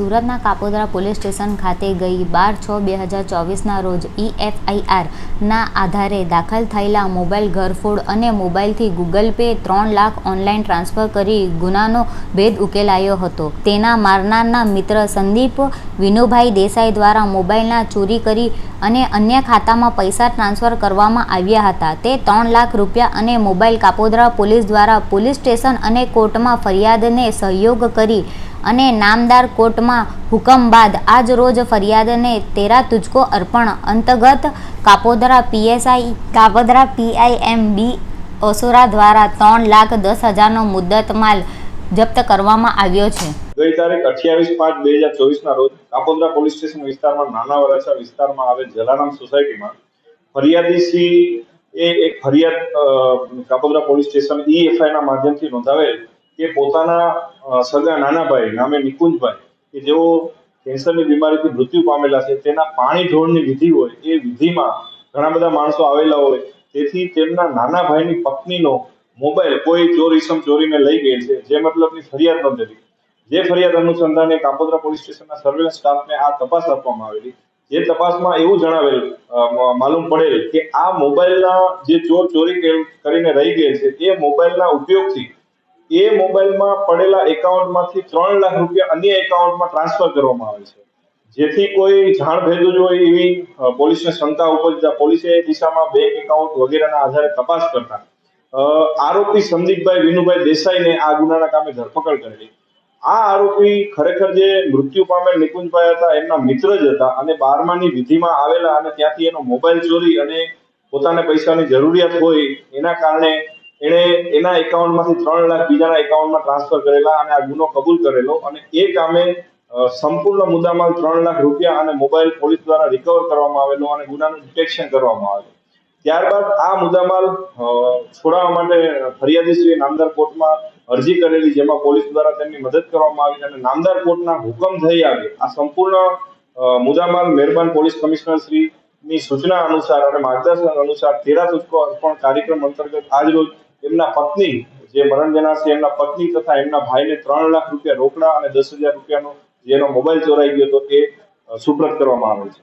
સુરતના Kapodra police station ખાતે ગઈ બાર છ બે હજાર ચોવીસના રોજ ઈએફઆઈઆરના આધારે દાખલ થયેલા મોબાઈલ ઘરફોડ અને મોબાઈલથી ગૂગલ પે ત્રણ લાખ ઓનલાઈન ટ્રાન્સફર કરી ગુનાનો ભેદ ઉકેલાયો હતો. તેના મારનારના મિત્ર સંદીપ, વિનુભાઈ દેસાઈ દ્વારા મોબાઈલના ચોરી કરી અને અન્ય ખાતામાં પૈસા ટ્રાન્સફર કરવામાં આવ્યા હતા. તે ત્રણ લાખ રૂપિયા અને મોબાઈલ કાપોદરા પોલીસ દ્વારા પોલીસ સ્ટેશન અને કોર્ટમાં ફરિયાદને સહયોગ કરી અને નામદાર કોર્ટમાં હુકમ બાદ આજ રોજ ફરિયાદને તેરા તુજકો અર્પણ. અંતર્ગત Kapodra PSI, Kapodra PI M B Osora દ્વારા ત્રણ લાખ દસ હજારનો મુદ્દત માલ જપ્ત કરવામાં આવ્યો છે. ગઈ તારીખ અઠ્યાવીસ પાંચ બે હજાર ચોવીસના રોજ કાપોદરા પોલીસ સ્ટેશન વિસ્તારમાં નાના વરાછા વિસ્તારમાં આવેલ જલારામ સોસાયટીમાં ફરિયાદી સી એ એક ફરિયાદ કાપોદરા પોલીસ સ્ટેશન ઈએફઆઈ ના માધ્યમથી નોંધાવેલ કે પોતાના સગા નાના ભાઈ નામે નિકુંજભાઈ, કે જેઓ કેન્સરની બીમારીથી મૃત્યુ પામેલા છે, તેના પાણી ઢોળની વિધિ હોય, એ વિધિમાં ઘણા બધા માણસો આવેલા હોય, તેથી તેમના નાના ભાઈની પત્નીનો મોબાઈલ કોઈ ચોર ઈસમ ચોરીને લઈ ગયેલ છે, જે મતલબની ફરિયાદ નોંધેલી. જે ફરિયાદ અનુસંધાને કાપોદ્રા પોલીસ સ્ટેશનના સર્વેલન્સ સ્ટાફને આ તપાસ આપવામાં આવેલી. જે તપાસમાં એવું જણાવેલ માલુમ પડેલ કે આ મોબાઈલના જે ચોર ચોરી કરીને રહી ગયેલ છે, એ મોબાઈલના ઉપયોગથી એ મોબાઈલમાં પડેલા એકાઉન્ટમાંથી ત્રણ લાખ રૂપિયા અન્ય એકાઉન્ટમાં ટ્રાન્સફર કરવામાં આવે છે. જેથી કોઈ જાણ ભેદું હોય એવી પોલીસને શંકા ઉપજતા પોલીસે એ દિશામાં બેંક એકાઉન્ટ વગેરેના આધારે તપાસ કરતા આરોપી સંદીપભાઈ વિનુભાઈ દેસાઈને આ ગુનાના કામે ધરપકડ કરેલી. આ આરોપી ખરેખર જે મૃત્યુ પામેલ નિકુંજભાઈ હતા, એમના મિત્ર જ હતા અને બારમાની વિધિમાં આવેલા અને ત્યાંથી એનો મોબાઈલ ચોરી અને પોતાને પૈસાની જરૂરિયાત હોય એના કારણે એણે એના એકાઉન્ટમાંથી ત્રણ લાખ બીજાના એકાઉન્ટમાં ટ્રાન્સફર કરેલા અને આ ગુનો કબૂલ કરેલો અને એ કામે સંપૂર્ણ મુદ્દામાલ ત્રણ લાખ રૂપિયા અને મોબાઈલ પોલીસ દ્વારા રિકવર કરવામાં આવેલો અને ગુનાનું ડિટેક્શન કરવામાં આવેલું. ત્યારબાદ આ મુદ્દામાલ છોડાવવા માટે ફરિયાદીશ્રીએ નામદાર કોર્ટમાં અરજી કરેલી જેમાં પોલીસ દ્વારા તેમની મદદ કરવામાં આવી અને નામદાર કોર્ટના હુકમ થઈ આવ્યો. આ સંપૂર્ણ મુદ્દામાલ મહેરબાન પોલીસ કમિશનર શ્રી ની સૂચના અનુસાર અને માર્ગદર્શન અનુસાર તેરા સૂચકો અર્પણ કાર્યક્રમ અંતર્ગત આજરોજ એમના પત્ની જે મરણ જનાર છે એમના પત્ની તથા એમના ભાઈને ત્રણ લાખ રૂપિયા રોકડા અને દસ હજાર રૂપિયાનો જેનો મોબાઈલ ચોરાઈ ગયો હતો અ, સુપ્રત કરવામાં આવે છે.